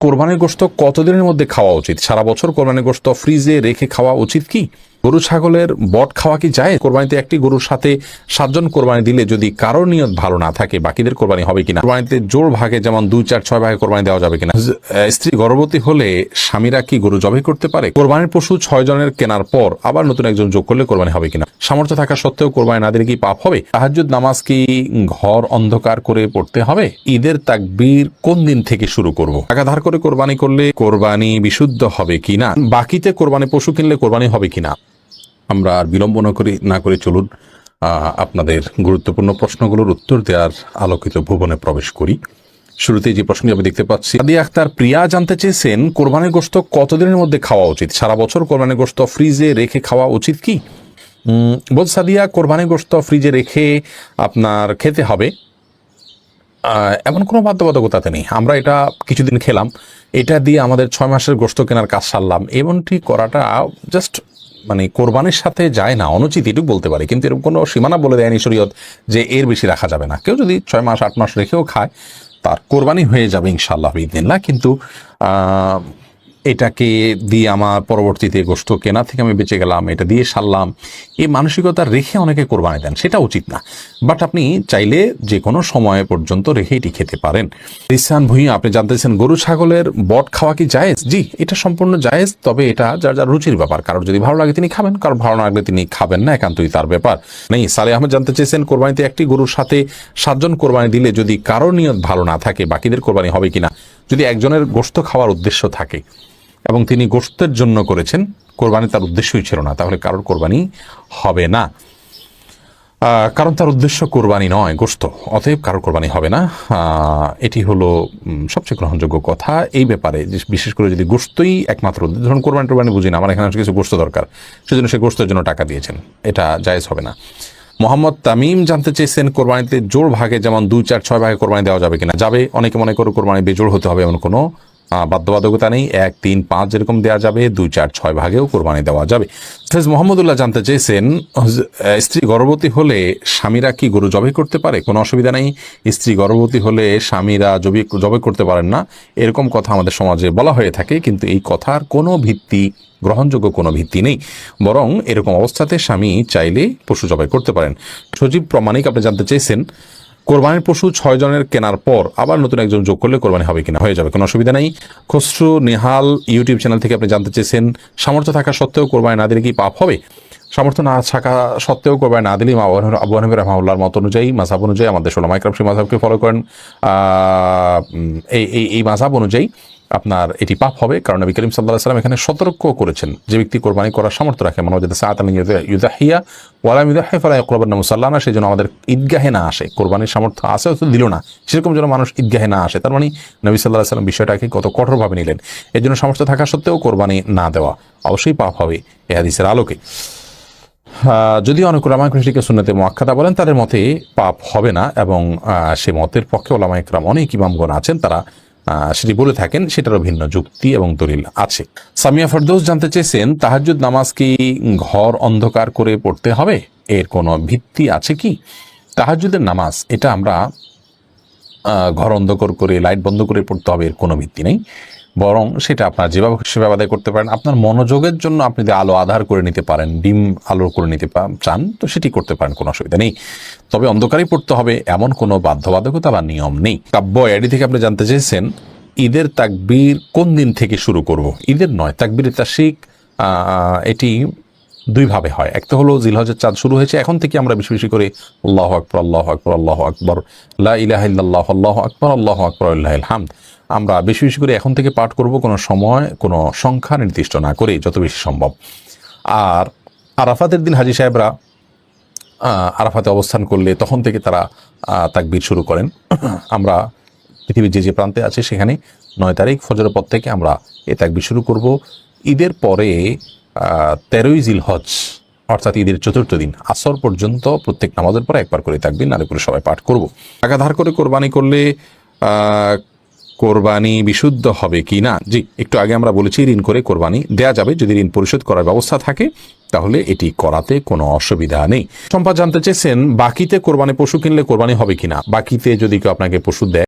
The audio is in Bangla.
কোরবানির গোস্ত কতদিনের মধ্যে খাওয়া উচিত? সারা বছর কোরবানির গোস্ত ফ্রিজে রেখে খাওয়া উচিত কি? গরু ছাগলের বট খাওয়া কি যায়? কোরবানিতে একটি গরুর সাথে সাতজন কোরবানি দিলে যদি কারোর নিয়ত ভালো না থাকে, বাকিদের কোরবানি হবে কিনা? কোরবানিতে জোর ভাগে যেমন দুই, চার, ছয় ভাগে কোরবানি দেওয়া যাবে কিনা? স্ত্রী গর্ভবতী হলে স্বামীরা কি গরু জবাই করতে পারে? কোরবানির পশু ছয় জনের কেনার পর আবার নতুন একজন যোগ করলে কোরবানি হবে কিনা? সামর্থ্য থাকা সত্ত্বেও কোরবানি না দিলে কি পাপ হবে? তাহাজ্জুদ নামাজ কি ঘর অন্ধকার করে পড়তে হবে? ঈদের তাকবীর কোন দিন থেকে শুরু করব? টাকা ধার করে কোরবানি করলে কোরবানি বিশুদ্ধ হবে কিনা? বাকিতে কোরবানি পশু কিনলে কোরবানি হবে কিনা? আমরা আর বিলম্ব না করে না করে চলুন আপনাদের গুরুত্বপূর্ণ প্রশ্নগুলোর উত্তর দেওয়ার আলোকিত ভুবনে প্রবেশ করি। শুরুতেই যে প্রশ্নটি আমি দেখতে পাচ্ছি, আদি আক্তার প্রিয়া জানতে চেয়েছেন, কোরবানির গোশত কতদিনের মধ্যে খাওয়া উচিত? সারা বছর কোরবানির গোস্ত ফ্রিজে রেখে খাওয়া উচিত কি? বল সাদিয়া, কোরবানির গোস্ত ফ্রিজে রেখে আপনার খেতে হবে। এমন কোনো বাধ্যবাধকতাতে নেই। আমরা এটা কিছুদিন খেলাম। এটা দিয়ে আমাদের ছয় মাসের গোস্ত কেনার কাজ সারলাম। এমনটি করাটা জাস্ট মানে কোরবানের সাথে যায় না, অনুচিত এটুকু বলতে পারে। কিন্তু এরকম কোনো সীমানা বলে দেয়নি শরীয়ত যে এর বেশি রাখা যাবে না। কেউ যদি ছয় মাস, আট মাস রেখেও খায়, তার কোরবানি হয়ে যাবে ইনশাল্লাহ না কিন্তু এটাকে দিয়ে আমার পরবর্তীতে গোষ্ঠ কেনা থেকে আমি বেঁচে গেলাম, এটা দিয়ে সারলাম। এই মানসিকতা রেখে অনেকে কোরবানি দেন, সেটা উচিত না। বাট আপনি চাইলে যে কোনো সময় পর্যন্ত রেখে এটি খেতে পারেন। রিসান ভুঁইয়া, আপনি জানতেছেন গরু ছাগলের বট খাওয়া কি জায়েজ? জি, এটা সম্পূর্ণ জায়েজ, তবে এটা যার যার রুচির ব্যাপার। কারোর যদি ভালো লাগে তিনি খাবেন, কারোর ভালো না লাগলে তিনি খাবেন না, একান্তই তার ব্যাপার। নেই, সালে আহমেদ জানতে চেয়েছেন কোরবানিতে একটি গরুর সাথে সাতজন কোরবানি দিলে যদি কারোর নিয়ত ভালো না থাকে, বাকিদের কোরবানি হবে কিনা? যদি একজনের গোশত খাওয়ার উদ্দেশ্য থাকে। এবং তিনি গোশতের জন্য করেছেন। কোরবানি তার উদ্দেশ্যই ছিল না, তাহলে কারোর কোরবানি হবে না। কারণ তার উদ্দেশ্য কোরবানি নয়, গোস্ত। অতএব কারোর কোরবানি হবে না। এটি হলো সবচেয়ে গ্রহণযোগ্য কথা। এই ব্যাপারে বিশেষ করে যদি গোস্তই একমাত্র, ধরুন কোরবানি টোরবানি বুঝি না, আমার এখানে কিছু গোস্ত দরকার, সেজন্য সে গোস্তের জন্য টাকা দিয়েছেন। এটা জায়েজ হবে না। মোহাম্মদ তামিম জানতে চেয়েছেন কোরবানিতে জোর ভাগে যেমন দুই চার ছয় ভাগে কোরবানি দেওয়া যাবে কিনা। যাবে, অনেকে মনে করো কোরবানি বেজোড় হতে হবে এমন কোনো বাধ্যবাধকতা নেই। এক, তিন, পাঁচ যেরকম দেওয়া যাবে, দুই, চার, ছয় ভাগেও কোরবানি দেওয়া যাবে। ফেজ মোহাম্মদুল্লাহ জানতে চেয়েছেন স্ত্রী গর্ভবতী হলে স্বামীরা কি গরু জবাই করতে পারে? কোনো অসুবিধা নেই। স্ত্রী গর্ভবতী হলে স্বামীরা জবি জবাই করতে পারেন না। এরকম কথা আমাদের সমাজে বলা হয়ে থাকে, কিন্তু এই কথার কোনো ভিত্তি, গ্রহণযোগ্য কোনো ভিত্তি নেই। বরং এরকম অবস্থাতে স্বামী চাইলে পশু জবাই করতে পারেন। সজীব প্রমাণিক আপনি জানতে চেয়েছেন কোরবানির পশু ছয় জনের কেনার পর আবার নতুন একজন যোগ করলে কোরবানি হবে কিনা? হয়ে যাবে, কোনো অসুবিধা নেই। খসরু, নেহাল, ইউটিউব চ্যানেল থেকে আপনি জানতে চেয়েছেন, সামর্থ্য থাকা সত্ত্বেও কোরবানি না দিলে কি পাপ হবে? সামর্থ্য না থাকা সত্ত্বেও কোরবানি না দিলে আবু হানিফ রহমাউল্লার মত অনুযায়ী মাসাব অনুযায়ী আমাদের ষোলো মাইক্রাম সেই মাসাবকে ফলো করেন। এই এই মাসাব অনুযায়ী আপনার এটি পাপ হবে। কারণ নবী করিম সাল্লাহ সাল্লাম এখানে সতর্ক করেছেন যে ব্যক্তি কোরবানি করার সামর্থ্য রাখে। মনে যদি সাত আলী ইউদাহিয়া ওয়ালাম ইউদাহি ফালা ইকরাবান মুসাল্লানা সেই জন্য আমাদের ঈদগাহে না আসে। কোরবানির সামর্থ্য আছে হয়তো দিল না। সেরকম যেন মানুষ ঈদগাহে না আসে। তার মানে নবী সাল্লাহ সাল্লাম বিষয়টাকে কত কঠোরভাবে নিলেন। এর জন্য সামর্থ্য থাকা সত্ত্বেও কোরবানি না দেওয়া অবশ্যই পাপ হবে এ হাদিসের আলোকে। যদিও অনেক ওলামা কৃষিকে সুন্নতে মোয়াক্কাদা বলেন, তাদের মতে পাপ হবে না এবং সে মতের পক্ষে ওলামা ইকরাম অনেক ইমামগণ আছেন। তারা সেটি বলে থাকেন, সেটারও ভিন্ন যুক্তি এবং দলিল আছে। সামিয়া ফরদোস জানতে চেয়েছেন, তাহাজ্জুদ নামাজ কি ঘর অন্ধকার করে পড়তে হবে? এর কোনো ভিত্তি আছে কি? তাহাজুদের নামাজ, এটা আমরা ঘর অন্ধকার করে, লাইট বন্ধ করে পড়তে হবে, এর কোনো ভিত্তি নেই। বরং সেটা আপনার যেভাবে সেভাবে আদায় করতে পারেন। আপনার মনোযোগের জন্য আপনি যদি আলো আধার করে নিতে পারেন, ডিম আলো করে নিতে চান, তো সেটি করতে পারেন, কোনো অসুবিধা নেই। তবে অন্ধকারেই পড়তে হবে, এমন কোনো বাধ্যবাধকতা বা নিয়ম নেই। কাব্য এডি থেকে আপনি জানতে চেয়েছেন, ঈদের তাকবীর কোন দিন থেকে শুরু করব? ঈদের নয় তাকবীর তাসিক এটি দুইভাবে হয়। একটা হলো জিলহজের চাঁদ শুরু হয়েছে, এখন থেকে আমরা বেশি বেশি করে আল্লাহ আকবর আল্লাহ আকবর আল্লাহ আকবর, লা ইলাহা ইল্লাল্লাহ, আল্লাহ আকবর আল্লাহ আকবর, আল্লাহ হামদ আমরা বেশি বেশি করে এখন থেকে পাঠ করব কোনো সময়, কোনো সংখ্যা নির্দিষ্ট না করে যত বেশি সম্ভব। আর আরাফাতের দিন হাজি সাহেবরা আরাফাতে অবস্থান করলে তখন থেকে তারা তাকবির শুরু করেন। আমরা পৃথিবীর যে যে প্রান্তে আছে সেখানে নয় তারিখ ফজরের পর থেকে আমরা এ তাকবির শুরু করব। ঈদের পরে তেরোই জিল হজ অর্থাৎ ঈদের চতুর্থ দিন, আসর পর্যন্ত প্রত্যেক নামাজের পরে একবার করে থাকবেন নারে করে সবাই পাঠ করব। টাকা ধার করে কোরবানি করলে কোরবানি বিশুদ্ধ হবে কি না? জি, একটু আগে আমরা বলেছি ঋণ করে কোরবানি দেয়া যাবে। যদি ঋণ পরিশোধ করার ব্যবস্থা থাকে, তাহলে এটি করাতে কোনো অসুবিধা নেই। সম্পদ জানতে চেয়েছেন, বাকিতে কোরবানি পশু কিনলে কোরবানি হবে কিনা বাকিতে যদি কেউ আপনাকে পশু দেয়